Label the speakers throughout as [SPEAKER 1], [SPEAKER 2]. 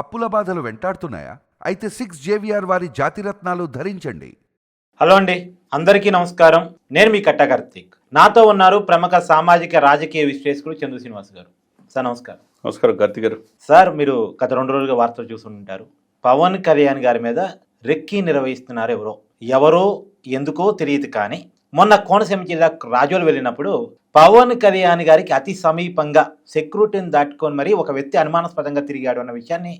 [SPEAKER 1] అప్పుల బాధలు వెంటాడుతున్నాయా? అయితే సిక్స్ జేవిఆర్ వారి జాతిరత్నాలు ధరించండి.
[SPEAKER 2] హలో అండి అందరికీ నమస్కారం. నేను మీ కట్ట కార్తీక్. నాతో ఉన్నారు ప్రముఖ సామాజిక రాజకీయ విశ్లేషకుడు చంద్ర శ్రీనివాస్ గారు. సార్ నమస్కారం.
[SPEAKER 3] నమస్కారం కార్తీక్ గారు.
[SPEAKER 2] సార్ మీరు గత రెండు రోజులుగా వార్తలు చూస్తుంటారు. పవన్ కళ్యాణ్ గారి మీద రెక్కి నిర్వహిస్తున్నారు ఎవరో. ఎవరో ఎందుకో తెలియదు కానీ మొన్న కోనసీమ జిల్లా రాజోలు వెళ్ళినప్పుడు పవన్ కళ్యాణ్ గారికి అతి సమీపంగా సెక్యూరిటీని దాటుకొని మరి ఒక వ్యక్తి అనుమానాస్పదంగా తిరిగాడు అన్న విషయాన్ని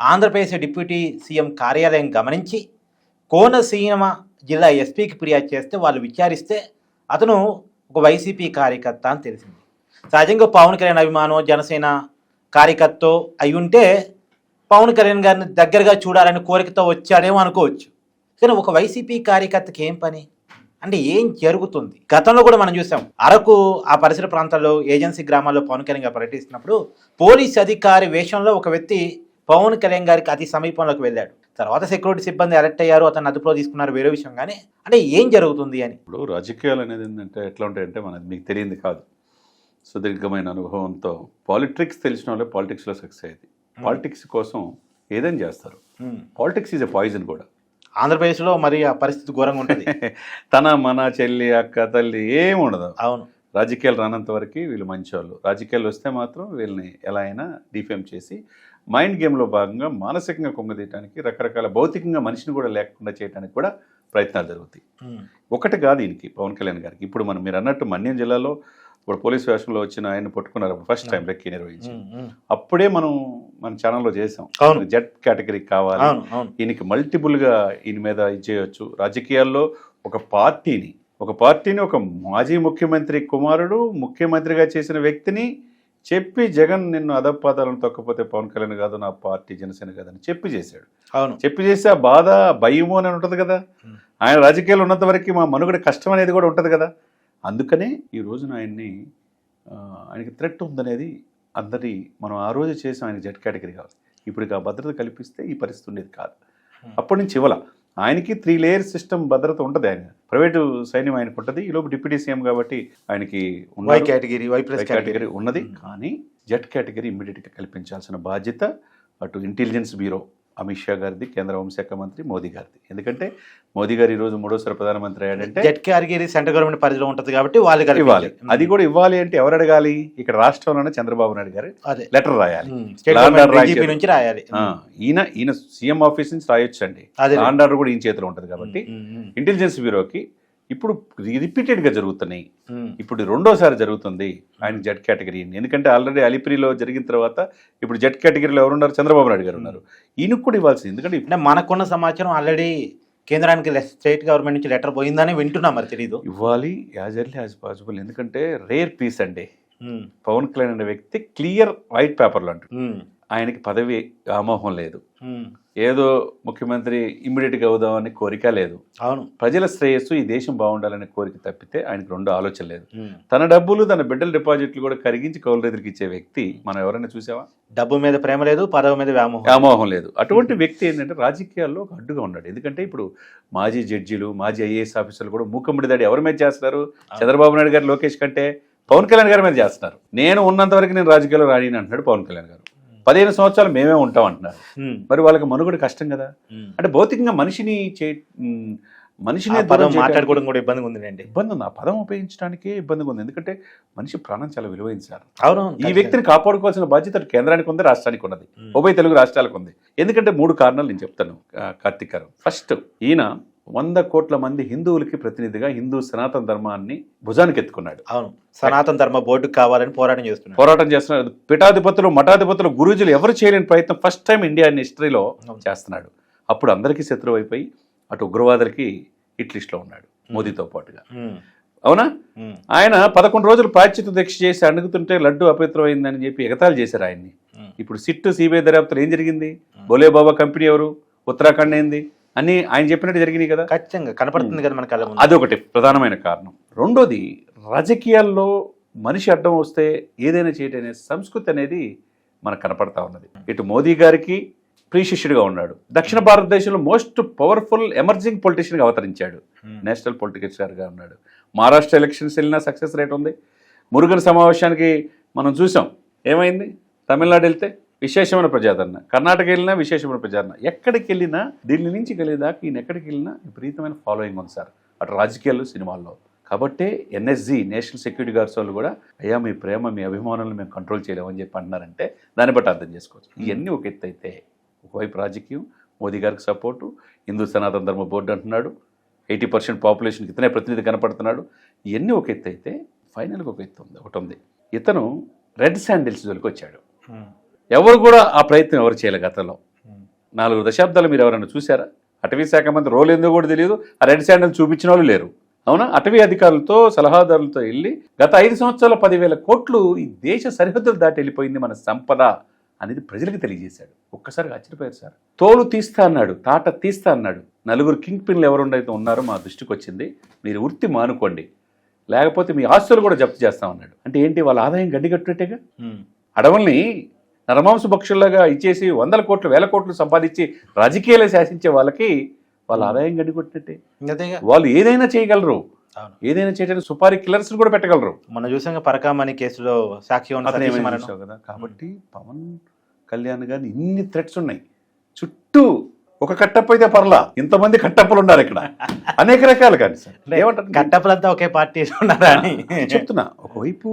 [SPEAKER 2] ఆంధ్రప్రదేశ్ డిప్యూటీ సీఎం కార్యాలయం గమనించి కోనసీమ జిల్లా ఎస్పీకి ఫిర్యాదు చేస్తే వాళ్ళు విచారిస్తే అతను ఒక వైసీపీ కార్యకర్త అని తెలిసింది. సహజంగా పవన్ కళ్యాణ్ అభిమానం జనసేన కార్యకర్త అయి ఉంటే పవన్ కళ్యాణ్ గారిని దగ్గరగా చూడాలని కోరికతో వచ్చాడేమో అనుకోవచ్చు. కానీ ఒక వైసీపీ కార్యకర్తకి ఏం పని? అంటే ఏం జరుగుతుంది? గతంలో కూడా మనం చూసాం అరకు ఆ పరిసర ప్రాంతాల్లో ఏజెన్సీ గ్రామాల్లో పవన్ కళ్యాణ్ గారు పర్యటిస్తున్నప్పుడు పోలీస్ అధికారి వేషంలో ఒక వ్యక్తి పవన్ కళ్యాణ్ గారికి అతి సమీపంలోకి వెళ్ళాడు. తర్వాత సెక్యూరిటీ సిబ్బంది అరెస్ట్ అయ్యారు అతను అదుపులో తీసుకున్నారు వేరే విషయం. కానీ అంటే ఏం జరుగుతుంది అని?
[SPEAKER 3] ఇప్పుడు రాజకీయాలు అనేది ఏంటంటే ఎట్లా ఉంటాయంటే మనది మీకు తెలియంది కాదు. సుదీర్ఘమైన అనుభవంతో పాలిటిక్స్ తెలిసిన వాళ్ళే పాలిటిక్స్లో సక్సెస్ అయ్యేది. పాలిటిక్స్ కోసం ఏదైనా చేస్తారు. పాలిటిక్స్ ఈజ్ ఎ పాయిజన్ కూడా.
[SPEAKER 2] ఆంధ్రప్రదేశ్లో మరి ఆ పరిస్థితి ఘోరంగా ఉంటుంది.
[SPEAKER 3] తన మన చెల్లి అక్క తల్లి ఏం ఉండదు.
[SPEAKER 2] అవును.
[SPEAKER 3] రాజకీయాలు రానంత వరకు వీళ్ళు మంచివాళ్ళు రాజకీయాలు వస్తే మాత్రం వీళ్ళని ఎలా అయినా డిఫేమ్ చేసి మైండ్ గేమ్లో భాగంగా మానసికంగా కొంగదీయటానికి రకరకాల భౌతికంగా మనిషిని కూడా లేకుండా చేయడానికి కూడా ప్రయత్నాలు జరుగుతాయి. ఒకటి కాదు దీనికి పవన్ కళ్యాణ్ గారికి. ఇప్పుడు మనం మీరు అన్నట్టు మన్యం జిల్లాలో ఇప్పుడు పోలీస్ వేషంలో వచ్చిన ఆయన పట్టుకున్నారు ప్రస్ట్ టైం రెక్కి నిర్వహించి. అప్పుడే మనం మన ఛానల్లో చేసాం. జెడ్ కేటగిరీ కావాలి. ఈయనకి మల్టిపుల్గా ఈయన మీద ఇది చేయొచ్చు. రాజకీయాల్లో ఒక పార్టీని ఒక పార్టీని ఒక మాజీ ముఖ్యమంత్రి కుమారుడు ముఖ్యమంత్రిగా చేసిన వ్యక్తిని చెప్పి జగన్ నిన్ను అధపాదాలను తొక్కపోతే పవన్ కళ్యాణ్ కాదు నా పార్టీ జనసేన కాదని చెప్పి చేశాడు.
[SPEAKER 2] అవును.
[SPEAKER 3] చెప్పి చేస్తే ఆ బాధ భయము అని ఉంటుంది కదా. ఆయన రాజకీయాలు ఉన్నంత వరకు మా మనుగడ కష్టం అనేది కూడా ఉంటుంది కదా. అందుకనే ఈ రోజున ఆయన్ని ఆయనకి థ్రెట్ ఉందనేది అందరి మనం ఆ రోజు చేసాం ఆయన జెడ్ కేటగిరీ కావాలి. ఇప్పుడు ఆ భద్రత కల్పిస్తే ఈ పరిస్థితి ఉండేది కాదు. అప్పటి నుంచి ఇవ్వాల. ఆయనకి త్రీ లేయర్ సిస్టమ్ భద్రత ఉంటుంది ఆయన ప్రైవేటు సైన్యం ఆయనకు ఉంటుంది ఈలోపు డిప్యూటీ సీఎం కాబట్టి ఆయనకి
[SPEAKER 2] Y. Category Y plus
[SPEAKER 3] category ఉన్నది
[SPEAKER 2] Hmm.
[SPEAKER 3] కానీ జెడ్ కేటగిరీ ఇమ్మీడియట్గా కల్పించాల్సిన బాధ్యత అటు ఇంటెలిజెన్స్ బ్యూరో అమిత్ షా గారిది కేంద్ర హోంశాఖ మంత్రి మోదీ గారిది. ఎందుకంటే మోదీ గారు ఈరోజు మూడోసారి ప్రధానమంత్రి అయ్యాడంటే
[SPEAKER 2] జెడ్ కేటగిరీ సెంట్రల్ గవర్నమెంట్ పరిధిలో ఉంటుంది కాబట్టి వాళ్ళు కలిపి
[SPEAKER 3] ఇవ్వాలి. అది కూడా ఇవ్వాలి అంటే ఎవరు అడగాలి? ఇక్కడ రాష్ట్రంలోనే చంద్రబాబు నాయుడు గారు లెటర్ రాయాలి.
[SPEAKER 2] నుంచి రాయాలి.
[SPEAKER 3] ఈయన ఈయన సీఎం ఆఫీస్ నుంచి రాయొచ్చు అండి ఆర్డర్ కూడా ఈయన చేతిలో ఉంటుంది కాబట్టి ఇంటెలిజెన్స్ బ్యూరోకి ఇప్పుడు రిపీటెడ్గా జరుగుతున్నాయి.
[SPEAKER 2] ఉమ్,
[SPEAKER 3] ఇప్పుడు రెండోసారి జరుగుతుంది ఆయన జెడ్ కేటగిరీ ఎందుకంటే ఆల్రెడీ అలిపిరిలో జరిగిన తర్వాత ఇప్పుడు జెడ్ కేటగిరీలో ఎవరున్నారు? చంద్రబాబు నాయుడు గారు ఉన్నారు. ఈయనకు కూడా ఇవ్వాల్సింది. ఎందుకంటే
[SPEAKER 2] మనకున్న సమాచారం ఆల్రెడీ కేంద్రానికి స్టేట్ గవర్నమెంట్ నుంచి లెటర్ పోయిందని వింటున్నా మరి తెలీదు.
[SPEAKER 3] ఇవ్వాలి యాజ్ ఎర్లీ యాజ్ పాసిబుల్ ఎందుకంటే రేర్ పీస్ అండి.
[SPEAKER 2] ఉమ్,
[SPEAKER 3] పవన్ కళ్యాణ్ అనే వ్యక్తి క్లియర్ వైట్ పేపర్లు అంటారు ఆయనకి పదవి వ్యామోహం లేదు. ఏదో ముఖ్యమంత్రి ఇమ్మీడియట్గా అవుదామని కోరిక లేదు.
[SPEAKER 2] అవును.
[SPEAKER 3] ప్రజల శ్రేయస్సు ఈ దేశం బాగుండాలనే కోరిక తప్పితే ఆయనకు రెండు ఆలోచన లేదు. తన డబ్బులు తన బిడ్డల డిపాజిట్లు కూడా కరిగించి కౌలు ఎదురుకి ఇచ్చే వ్యక్తి మనం ఎవరైనా చూసావా?
[SPEAKER 2] డబ్బు మీద ప్రేమ లేదు పదవి మీద వ్యామోహం
[SPEAKER 3] వ్యామోహం లేదు. అటువంటి వ్యక్తి ఏంటంటే రాజకీయాల్లో ఒక అడ్డుగా ఉన్నాడు. ఎందుకంటే ఇప్పుడు మాజీ జడ్జీలు మాజీ ఐఏఎస్ ఆఫీసర్లు కూడా మూకమ్మడి దాడి ఎవరి మీద చేస్తున్నారు? చంద్రబాబు నాయుడు గారు లోకేష్ కంటే పవన్ కళ్యాణ్ గారి మీద చేస్తున్నారు. నేను ఉన్నంత వరకు నేను రాజకీయాల్లో రాని అంటున్నాడు పవన్ కళ్యాణ్ గారు. పదిహేను సంవత్సరాలు మేమే ఉంటాం అంటున్నారు. మరి వాళ్ళకి మనుగడ కష్టం కదా. అంటే భౌతికంగా మనిషిని చే మనిషిని
[SPEAKER 2] పదం మాట్లాడుకోవడం కూడా ఇబ్బందిగా ఉందండి
[SPEAKER 3] ఇబ్బంది ఉంది ఆ పదం ఉపయోగించడానికే ఇబ్బందిగా ఉంది ఎందుకంటే మనిషి ప్రాణం చాలా విలువైంది సార్.
[SPEAKER 2] అవును
[SPEAKER 3] ఈ వ్యక్తిని కాపాడుకోవాల్సిన బాధ్యత కేంద్రానికి ఉంది రాష్ట్రానికి ఉన్నది. ఉభయ తెలుగు రాష్ట్రాలకు ఉంది. ఎందుకంటే మూడు కారణాలు నేను చెప్తాను కార్తీక్ గారు. ఫస్ట్ ఈయన వంద కోట్ల మంది హిందువులకి ప్రతినిధిగా హిందూ సనాతన ధర్మాన్ని భుజానికి ఎత్తుకున్నాడు
[SPEAKER 2] అవును. సనాతన ధర్మ బోర్డుకు కావాలని పోరాటం చేస్తున్నాడు.
[SPEAKER 3] పోరాటం చేస్తున్నాడు. పీఠాధిపతులు మఠాధిపతులు గురూజులు ఎవరు చేయలేని ప్రయత్నం ఫస్ట్ టైం ఇండియా హిస్టరీలో. చేస్తున్నాడు. అప్పుడు అందరికీ శత్రువు అయిపోయి అటు ఉగ్రవాదులకి హిట్ లిస్ట్లో ఉన్నాడు మోదీతో పాటుగా. అవునా? ఆయన పదకొండు రోజులు ప్రాచ్యత దీక్ష చేసి అడుగుతుంటే లడ్డు అపవిత్రమైందని చెప్పి ఎగతాళి చేశారు ఆయన్ని. ఇప్పుడు సిట్టు సిబిఐ దర్యాప్తులు ఏం జరిగింది? బోలే బాబా కంపెనీ ఎవరు? ఉత్తరాఖండ్ ఏంది? అని ఆయన చెప్పినట్టు జరిగినాయి కదా.
[SPEAKER 2] ఖచ్చితంగా కనపడుతుంది కదా మన కళ్ళ ముందు.
[SPEAKER 3] అదొకటి ప్రధానమైన కారణం. రెండోది రాజకీయాల్లో మనిషి అడ్డం వస్తే ఏదైనా చేయటం అనే సంస్కృతి అనేది మనకు కనపడతా ఉన్నది. ఇటు మోదీ గారికి ప్రీశిష్యుడిగా ఉన్నాడు. దక్షిణ భారతదేశంలో మోస్ట్ పవర్ఫుల్ ఎమర్జింగ్ పొలిటీషియన్గా అవతరించాడు.
[SPEAKER 2] ఉమ్,
[SPEAKER 3] నేషనల్ పొలిటికల్స్గా ఉన్నాడు. మహారాష్ట్ర ఎలక్షన్స్ వెళ్ళినా సక్సెస్ రేట్ ఉంది. మురుగన్ సమావేశానికి మనం చూసాం. ఏమైంది? తమిళనాడు వెళ్తే విశేషమైన ప్రజాదరణ. కర్ణాటక వెళ్ళినా విశేషమైన ప్రజాదరణ. ఎక్కడికి వెళ్ళినా ఢిల్లీ నుంచి కలిగేదాకా ఈయన ఎక్కడికి వెళ్ళినా విపరీతమైన ఫాలోయింగ్ ఉంది సార్. అటు రాజకీయాలు సినిమాల్లో. కాబట్టే ఎన్ఎస్జి నేషనల్ సెక్యూరిటీ గార్డ్స్ వాళ్ళు కూడా అయ్యా మీ ప్రేమ మీ అభిమానులను మేము కంట్రోల్ చేయలేమని చెప్పి అంటున్నారంటే దాన్ని బట్టి అర్థం చేసుకోవచ్చు. ఇవన్నీ ఒక ఎత్తు అయితే ఒకవైపు రాజకీయం మోదీ గారికి సపోర్టు హిందూ సనాతన ధర్మ బోర్డు అంటున్నాడు ఎయిటీ పర్సెంట్ పాపులేషన్కి ఇతనే ప్రతినిధి కనపడుతున్నాడు. ఇవన్నీ ఒక ఎత్తు అయితే ఫైనల్గా ఒక ఎత్తు ఉంది ఒకటి ఉంది. ఇతను రెడ్ శాండిల్స్ జోలికి వచ్చాడు. ఎవరు కూడా ఆ ప్రయత్నం ఎవరు చేయలే గతంలో. నాలుగు దశాబ్దాలు మీరు ఎవరైనా చూసారా అటవీ శాఖ మంత్రి రోల్ ఏందో కూడా తెలియదు. ఆ రెడ్ శాండిల్ చూపించిన వాళ్ళు లేరు. అవునా? అటవీ అధికారులతో సలహాదారులతో వెళ్ళి గత ఐదు సంవత్సరాల పదివేల కోట్లు ఈ దేశ సరిహద్దులు దాటి వెళ్ళిపోయింది మన సంపద అనేది ప్రజలకు తెలియజేశాడు. ఒక్కసారి ఆశ్చర్యపోయారు సార్. తోలు తీస్తా అన్నాడు తాట తీస్తా అన్నాడు. నలుగురు కింగ్ పిన్లు ఎవరుండైతే ఉన్నారో మా దృష్టికి వచ్చింది. మీరు వృత్తి మానుకోండి. లేకపోతే మీ ఆస్తులు కూడా జప్తు చేస్తామన్నాడు. అంటే ఏంటి? వాళ్ళ ఆదాయం గడ్డిగట్టుటేగా
[SPEAKER 2] ఉమ్.
[SPEAKER 3] అడవుల్ని నరమాంస భక్షుల్లాగా ఇచ్చేసి వందల కోట్లు వేల కోట్లు సంపాదించి రాజకీయాలు శాసించే వాళ్ళకి వాళ్ళ ఆదాయం గడ్డికొట్టినట్టే
[SPEAKER 2] అంతేగా.
[SPEAKER 3] వాళ్ళు ఏదైనా చేయగలరు. ఏదైనా చేయడానికి సుపారీ కిల్లర్స్ కూడా పెట్టగలరు.
[SPEAKER 2] మన చూసాం పరకామణి కేసులో సాక్షి
[SPEAKER 3] కదా? కాబట్టి పవన్ కళ్యాణ్ గారిని ఇన్ని థ్రెట్స్ ఉన్నాయి. చుట్టూ ఒక కట్టప్ప అయితే పర్లా. ఇంతమంది కట్టప్పలు ఉన్నారు ఇక్కడ. అనేక రకాలు కానీ సార్.
[SPEAKER 2] అంటే
[SPEAKER 3] ఏమంటారు?
[SPEAKER 2] కట్టప్పలంతా ఒకే పార్టీ ఉన్నారా అని?
[SPEAKER 3] చెప్తున్నా. ఒకవైపు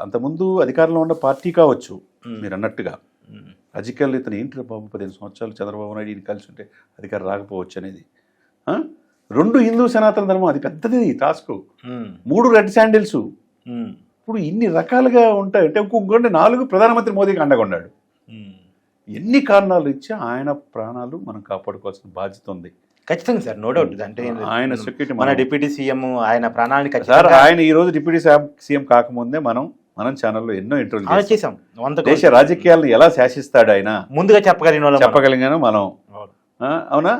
[SPEAKER 3] అంతకుముందు అధికారంలో ఉన్న పార్టీ కావచ్చు మీరు అన్నట్టుగా రాజకీయాల్లో ఇతను ఏంటి బాబు? పదిహేను సంవత్సరాలు చంద్రబాబు నాయుడు ఈయన కలిసి ఉంటే అధికారం రాకపోవచ్చు అనేది? రెండు హిందూ సనాతన ధర్మం అది పెద్దది టాస్క్. మూడు రెడ్ శాండిల్స్. ఇప్పుడు ఇన్ని రకాలుగా ఉంటాయి. అంటే ఇంకొకటి నాలుగు ప్రధానమంత్రి మోదీకి అండగా ఉన్నాడు.
[SPEAKER 2] ఉమ్.
[SPEAKER 3] ఎన్ని కారణాలు ఇచ్చి ఆయన ప్రాణాలు మనం కాపాడుకోవాల్సిన బాధ్యత ఉంది.
[SPEAKER 2] ఖచ్చితంగా సార్ నో డౌట్. అంటే
[SPEAKER 3] ఆయన సెక్యూరిటీ
[SPEAKER 2] మన డిప్యూటీ సీఎం ఆయన ప్రాణాన్ని
[SPEAKER 3] సార్ ఆయన ఈ రోజు డిప్యూటీ సీఎం కాకముందే మనం మనం ఛానల్లో ఎన్నో ఇంటర్వ్యూ
[SPEAKER 2] అమలు చేసాం
[SPEAKER 3] దేశ రాజకీయాలను ఎలా శాసిస్తాడు ఆయన?
[SPEAKER 2] ముందుగా చెప్పగలిగిన.
[SPEAKER 3] చెప్పగలిగాను మనం.
[SPEAKER 2] అవును.
[SPEAKER 3] ఆ, అవునా?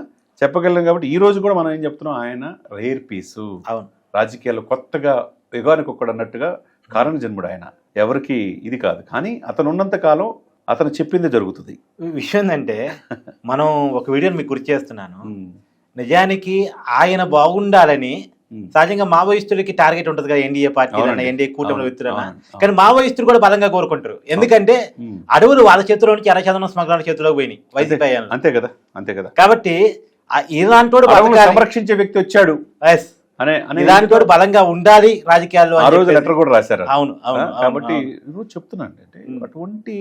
[SPEAKER 3] చెప్పగలం కాబట్టి ఈ రోజు కూడా మనం ఏం చెప్తున్నాం? ఆయన రేర్ పీసు
[SPEAKER 2] అవును.
[SPEAKER 3] రాజకీయాల్లో కొత్తగా యుగానికి ఒక్కడు అన్నట్టుగా కారణ జన్ముడు ఆయన. ఎవరికి ఇది కాదు. కానీ అతను ఉన్నంత కాలం అతను చెప్పింది జరుగుతుంది.
[SPEAKER 2] విషయం ఏంటంటే మనం ఒక వీడియోని మీకు గుర్తు చేస్తున్నాను. నిజానికి ఆయన బాగుండాలని. సహజంగా మావోయిస్టులకి టార్గెట్ ఉంటుంది కదా ఎన్డీఏ పార్టీ. ఎన్డీఏ కూటమిలో వ్యక్తులన్నా. కానీ మావోయిస్టులు కూడా బలంగా కోరుకుంటారు ఎందుకంటే. అడవులు వాళ్ళ చేతిలో నుంచి ఎర్రచందనం స్మగ్లర్ల చేతిలోకి పోయినాయి వైసీపీ.
[SPEAKER 3] అంతే కదా అంతే కదా
[SPEAKER 2] కాబట్టి బతకాలి.
[SPEAKER 3] సంరక్షించే వ్యక్తి వచ్చాడు. అనే అనే
[SPEAKER 2] ఇలాంటోడు బలంగా ఉండాలి రాజకీయాల్లో
[SPEAKER 3] ఆ రోజు. లెటర్ కూడా రాశారు
[SPEAKER 2] అవును అవును
[SPEAKER 3] కాబట్టి చెప్తున్నాను అంటే. అటువంటి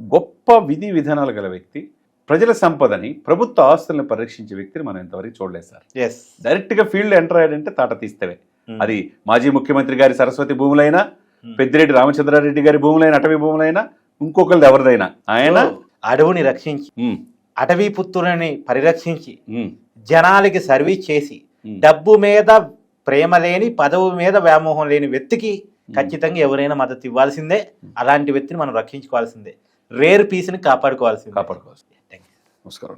[SPEAKER 3] గొప్ప విధి విధానాలు గల వ్యక్తి ప్రజల సంపదని ప్రభుత్వ ఆస్తులను పరీక్షించే వ్యక్తిని మనం ఇంతవరకు చూడలేదు సార్.
[SPEAKER 2] Yes.
[SPEAKER 3] డైరెక్ట్గా ఫీల్డ్ ఎంటర్ అయ్యాడంటే తాట తీస్తేవే.
[SPEAKER 2] ఉమ్.
[SPEAKER 3] అది మాజీ ముఖ్యమంత్రి గారి సరస్వతి భూములైనా
[SPEAKER 2] ఉమ్.
[SPEAKER 3] పెద్దిరెడ్డి రామచంద్రారెడ్డి గారి భూములైన అటవీ భూములైన ఇంకొకరిది ఎవరిదైనా ఆయన
[SPEAKER 2] సో, అడవుని రక్షించి
[SPEAKER 3] ఉమ్,
[SPEAKER 2] అటవీ పుత్రులని పరిరక్షించి జనాలకి సర్వీస్ చేసి. డబ్బు మీద ప్రేమ లేని పదవి మీద వ్యామోహం లేని వ్యక్తికి ఖచ్చితంగా ఎవరైనా మద్దతు ఇవ్వాల్సిందే. అలాంటి వ్యక్తిని మనం రక్షించుకోవాల్సిందే. రేర్ పీస్ని కాపాడుకోవాల్సిందే.
[SPEAKER 3] కాపాడుకోవచ్చు Oscar.